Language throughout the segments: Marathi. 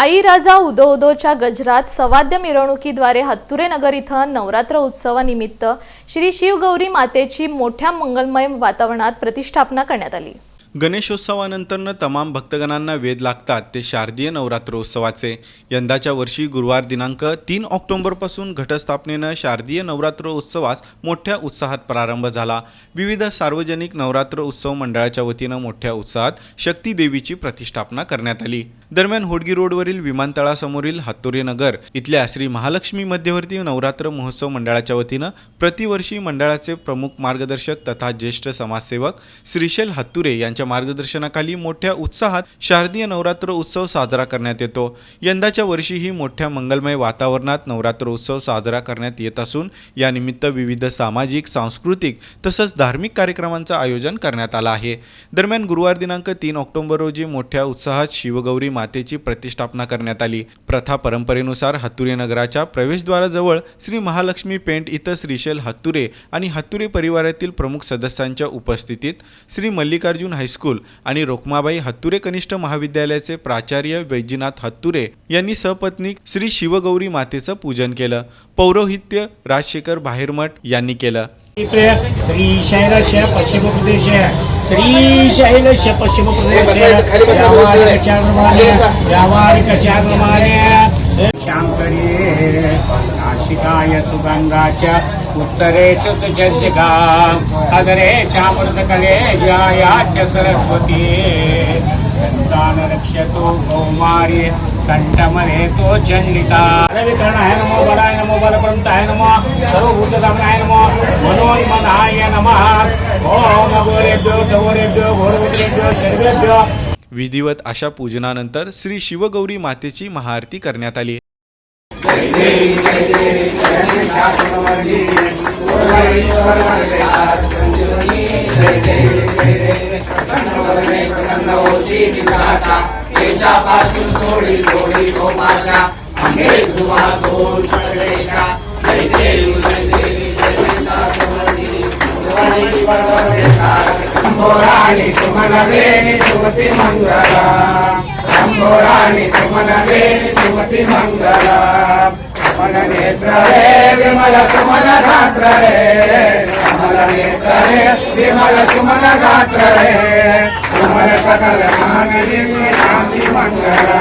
आई राजा उदो उदोच्या गजरात सवाद्य मिरवणुकीद्वारे हत्तुरे नगर इथं नवरात्र उत्सवानिमित्त श्री शिवगौरी मातेची मोठ्या मंगलमय वातावरणात प्रतिष्ठापना करण्यात आली. गणेशोत्सवानंतरनं तमाम भक्तगणांना वेध लागतात ते शारदीय नवरात्रोत्सवाचे. यंदाच्या वर्षी गुरुवार दिनांक तीन ऑक्टोबरपासून घटस्थापनेनं शारदीय नवरात्र उत्सवास मोठ्या उत्साहात प्रारंभ झाला. विविध सार्वजनिक नवरात्र उत्सव मंडळाच्या वतीनं मोठ्या उत्साहात शक्ती देवीची प्रतिष्ठापना करण्यात आली. दरम्यान होडगी रोडवरील विमानतळासमोरील हत्तुरे नगर इथल्या श्री महालक्ष्मी मध्यवर्ती नवरात्र महोत्सव मंडळाच्या वतीनं प्रतिवर्षी मंडळाचे प्रमुख मार्गदर्शक तथा ज्येष्ठ समाजसेवक श्रीशैल हत्तुरे यांच्या मार्गदर्शनाखाली मोठ्या उत्साहात शारदीय नवरात्र उत्सव साजरा करण्यात येतो. यंदाच्या वर्षीही मोठ्या मंगलमय वातावरणात नवरात्र उत्सव साजरा करण्यात येत असून यानिमित्त विविध सामाजिक सांस्कृतिक तसंच धार्मिक कार्यक्रमांचं आयोजन करण्यात आलं आहे. दरम्यान गुरुवार दिनांक तीन ऑक्टोबर रोजी मोठ्या उत्साहात शिवगौरी मातेची प्रतिष्ठापना करण्यात आली. प्रथा परंपरेनुसार हत्तुरे नगराच्या प्रवेशद्वाराजवळ श्री महालक्ष्मी पेंट इथं श्रीशैल हत्तुरे आणि हत्तुरे परिवारातील प्रमुख सदस्यांच्या उपस्थितीत श्री मल्लिकार्जुन हायस्कूल आणि रोकमाबाई हत्तुरे कनिष्ठ महाविद्यालयाचे प्राचार्य वैजनाथ हत्तुरे यांनी सपत्नीक श्री शिवगौरी मातेचं पूजन केलं. पौरोहित्य राजशेखर बाहेरमठ यांनी केलं. श्रीशैलस्य पश्चिमप्रदेश श्रीशैलस्य पश्चिमप्रदेश खाली बसा, खाली बसा. व्यावहारिकचाग्रमाने शांकरी नाशिकाय सुगंगाच्या उत्तरे चतुर्जगा अग्रे चामृतकले जयाच सरस्वती। संतान रक्षतो गौमार्य कंठमने तो चंडिका रविकरण आहे नमो बलाय नमो बलपंताय नमो सर्वभूतधामनाय नमो मनोन्मनाय नमः। ओम गोरेभ्यो घोरेभ्यो घोरविद्रेभ्यो सर्वेभ्यो विधिवत अशा पूजनानंतर श्री शिवगौरी मातेची महाआरती करण्यात आली. शंभोराणी सुमनवेणी सुमती मंगला शंभोराणी सुमनवेणी सुमती मंगला सुमन नेत्र रे विमल सुमन गात्र रे कमल नेत्र रे विमल सुमन गात्र रे सुमन सकल मानवी शांती मंगला.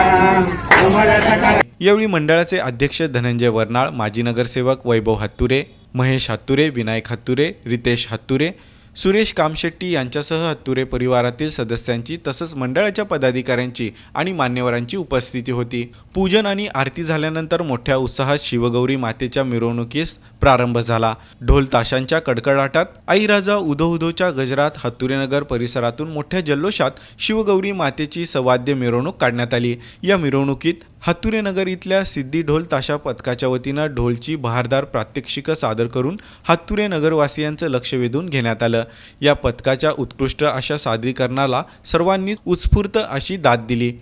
सुमन सकल यावेळी मंडळाचे अध्यक्ष धनंजय वर्नाळ माजी नगरसेवक वैभव हत्तुरे महेश हत्तुरे विनायक हत्तुरे रितेश हत्तुरे सुरेश कामशेट्टी यांच्यासह हत्तुरे परिवारातील सदस्यांची तसंच मंडळाच्या पदाधिकाऱ्यांची आणि मान्यवरांची उपस्थिती होती. पूजन आणि आरती झाल्यानंतर मोठ्या उत्साहात शिवगौरी मातेच्या मिरवणुकीस प्रारंभ झाला. ढोल ताशांच्या कडकडाटात आईराजा उधो उदो उदोच्या गजरात हत्तुरेनगर परिसरातून मोठ्या जल्लोषात शिवगौरी मातेची सवाद्य मिरवणूक काढण्यात आली. या मिरवणुकीत हातुरेनगर इथल्या सिद्धी ढोल ताशा पथकाच्या वतीनं ढोलची बहारदार प्रात्यक्षिकं सादर करून हातुरे नगरवासियांचं लक्ष वेधून घेण्यात आलं. या पथकाच्या उत्कृष्ट अशा सादरीकरणाला सर्वांनी उत्स्फूर्त अशी दाद दिली.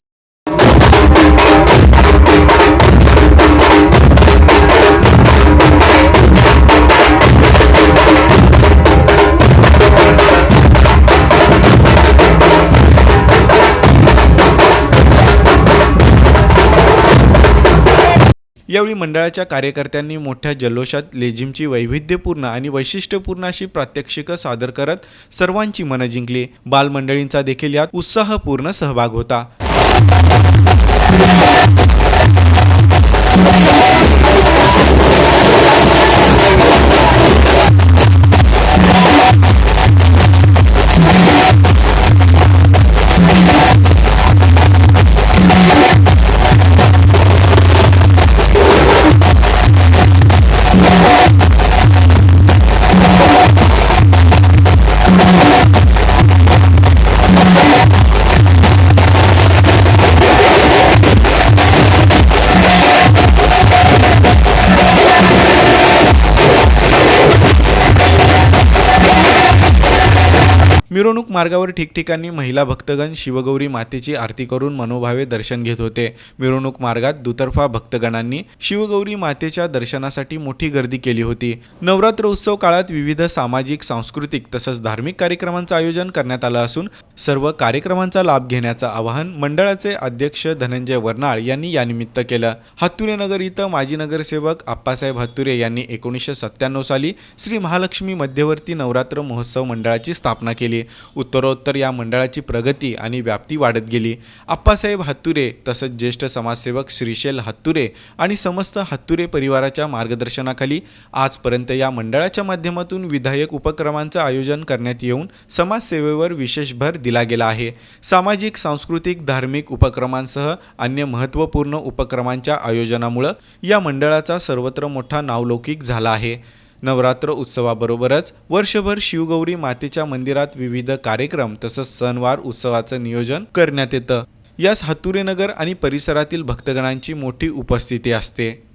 यावेळी मंडळाच्या कार्यकर्त्यांनी मोठ्या जल्लोषात लेझिमची वैविध्यपूर्ण आणि वैशिष्ट्यपूर्ण अशी प्रात्यक्षिकं सादर करत सर्वांची मनं जिंकली. बालमंडळींचा देखील यात उत्साहपूर्ण सहभाग होता. मिरवणूक मार्गावर ठिकठिकाणी महिला भक्तगण शिवगौरी मातेची आरती करून मनोभावे दर्शन घेत होते. मिरवणूक मार्गात दुतर्फा भक्तगणांनी शिवगौरी मातेच्या दर्शनासाठी मोठी गर्दी केली होती. नवरात्र उत्सव काळात विविध सामाजिक सांस्कृतिक तसंच धार्मिक कार्यक्रमांचं आयोजन करण्यात आलं असून सर्व कार्यक्रमांचा लाभ घेण्याचं आवाहन मंडळाचे अध्यक्ष धनंजय वर्नाळ यांनी यानिमित्त केलं. हातुरेनगर इथं माजी नगरसेवक आप्पासाहेब हत्तुरे यांनी एकोणीसशे सत्त्याण्णव साली श्री महालक्ष्मी मध्यवर्ती नवरात्र महोत्सव मंडळाची स्थापना केली. उत्तरोत्तर या मंडळाची प्रगती आणि व्याप्ती वाढत गेली. आप्पासाहेब हत्तुरे तसंच ज्येष्ठ समाजसेवक श्रीशैल हत्तुरे आणि समस्त हत्तुरे परिवाराच्या मार्गदर्शनाखाली आजपर्यंत या मंडळाच्या माध्यमातून विधायक उपक्रमांचं आयोजन करण्यात येऊन समाजसेवेवर विशेष भर दिला गेला आहे. सामाजिक सांस्कृतिक धार्मिक उपक्रमांसह अन्य महत्त्वपूर्ण उपक्रमांच्या आयोजनामुळं या मंडळाचा सर्वत्र मोठा नावलौकिक झाला आहे. नवरात्र उत्सवाबरोबरच वर्षभर शिवगौरी मातेच्या मंदिरात विविध कार्यक्रम तसंच सणवार उत्सवाचं नियोजन करण्यात येतं. यास हत्तुरेनगर आणि परिसरातील भक्तगणांची मोठी उपस्थिती असते.